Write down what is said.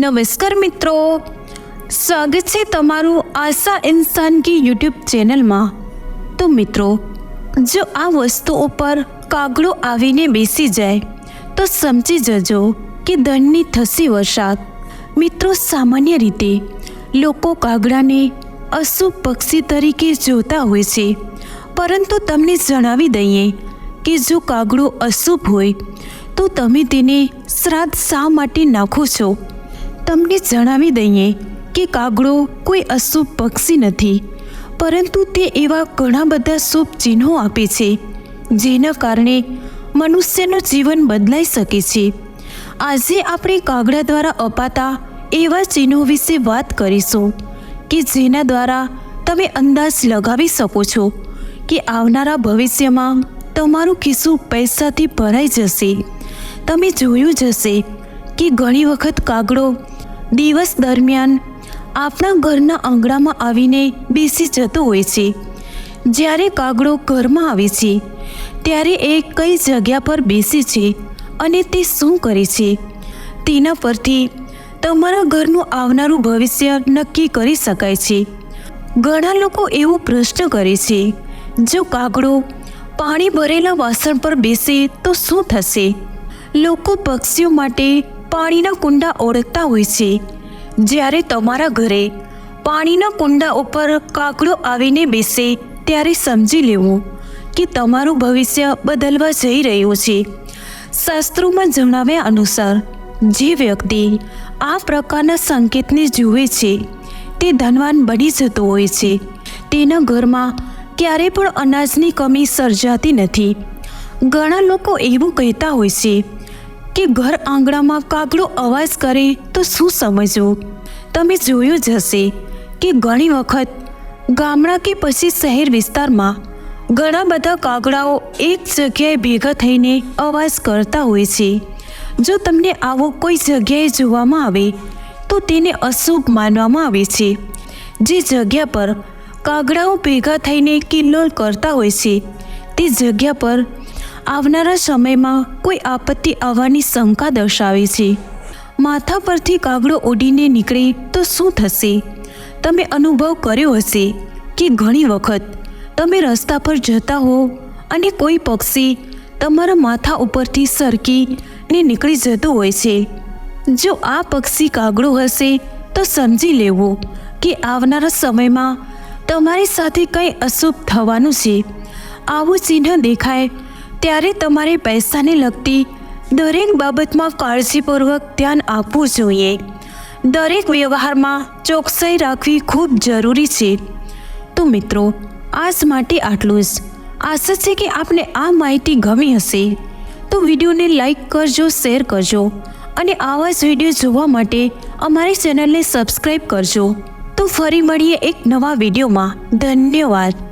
નમસ્કાર મિત્રો. સ્વાગત છે તમારું આશા ઇન્સાન કી યુટ્યુબ ચેનલમાં. તો મિત્રો, જો આ વસ્તુ ઉપર કાગડો આવીને બેસી જાય, તો સમજી જજો કે ધનની થશે વરસાદ. મિત્રો, સામાન્ય રીતે લોકો કાગડાને અશુભ પક્ષી તરીકે જોતા હોય છે. પરંતુ તમને જણાવી દઈએ કે જો કાગડો અશુભ હોય, તો તમે તેને શ્રાદ્ધ શા માટે નાખો છો? તમને જણાવી દઈએ કે કાગડો કોઈ અશુભ પક્ષી નથી, પરંતુ તે એવા ઘણા બધા શુભ ચિહ્નો આપે છે, જેના કારણે મનુષ્યનું જીવન બદલાઈ શકે છે. આજે આપણે કાગડા દ્વારા અપાતા એવા ચિહ્નો વિશે વાત કરીશું કે જેના દ્વારા તમે અંદાજ લગાવી શકો છો કે આવનારા ભવિષ્યમાં તમારું ખિસ્સું પૈસાથી ભરાઈ જશે. તમે જોયું જ હશે કે ઘણી વખત કાગડો દિવસ દરમિયાન આપણા ઘરના આંગણામાં આવીને બેસી જતો હોય છે. જ્યારે કાગડો ઘરમાં આવે છે, ત્યારે એ કઈ જગ્યા પર બેસે છે અને તે શું કરે છે, તેના પરથી તમારા ઘરનું આવનારું ભવિષ્ય નક્કી કરી શકાય છે. ઘણા લોકો એવો પ્રશ્ન કરે છે, જો કાગડો પાણી ભરેલા વાસણ પર બેસે તો શું થશે? લોકો પક્ષીઓ માટે પાણીના કુંડા ઓળખતા હોય છે. જ્યારે તમારા ઘરે પાણીના કુંડા ઉપર કાકડો આવીને બેસે, ત્યારે સમજી લેવું કે તમારું ભવિષ્ય બદલવા જઈ રહ્યું છે. શાસ્ત્રોમાં જણાવ્યા અનુસાર, જે વ્યક્તિ આ પ્રકારના સંકેતને જુએ છે, તે ધનવાન બની જતો હોય છે. તેના ઘરમાં ક્યારે પણ અનાજની કમી સર્જાતી નથી. ઘણા લોકો એવું કહેતા હોય છે કે ઘર આંગણામાં કાગડો અવાજ કરે તો શું સમજવું? તમે જોયું જ હશે કે ઘણી વખત ગામડા કે પછી શહેર વિસ્તારમાં ઘણા બધા કાગડાઓ એક જગ્યાએ ભેગા થઈને અવાજ કરતા હોય છે. જો તમને આવો કોઈ જગ્યાએ જોવામાં આવે, તો તેને અશુભ માનવામાં આવે છે. જે જગ્યા પર કાગડાઓ ભેગા થઈને કિલ્લોલ કરતા હોય છે, તે જગ્યા પર આવનારા સમયમાં કોઈ આપત્તિ આવવાની શંકા દર્શાવે છે. માથા પરથી કાગડો ઉડીને નીકળે તો શું થશે? તમે અનુભવ કર્યો હશે કે ઘણી વખત તમે રસ્તા પર જતા હો અને કોઈ પક્ષી તમારા માથા ઉપરથી સરકીને નીકળી જતું હોય છે. જો આ પક્ષી કાગડો હશે તો સમજી લેવું કે આવનારા સમયમાં તમારી સાથે કંઈ અશુભ થવાનું છે. આવું ચિહ્ન દેખાય ત્યારે તમારે પૈસાને લગતી દરેક બાબતમાં કાળજીપૂર્વક ધ્યાન આપવું જોઈએ. દરેક વ્યવહારમાં ચોકસાઈ રાખવી ખૂબ જરૂરી છે. તો મિત્રો, આજ માટે આટલું જ. આશા છે કે આપને આ માહિતી ગમી હશે. તો વિડીયોને લાઈક કરજો, શેર કરજો અને આવા જ વીડિયો જોવા માટે અમારી ચેનલને સબસ્ક્રાઈબ કરજો. તો ફરી મળીએ એક નવા વિડીયોમાં. ધન્યવાદ.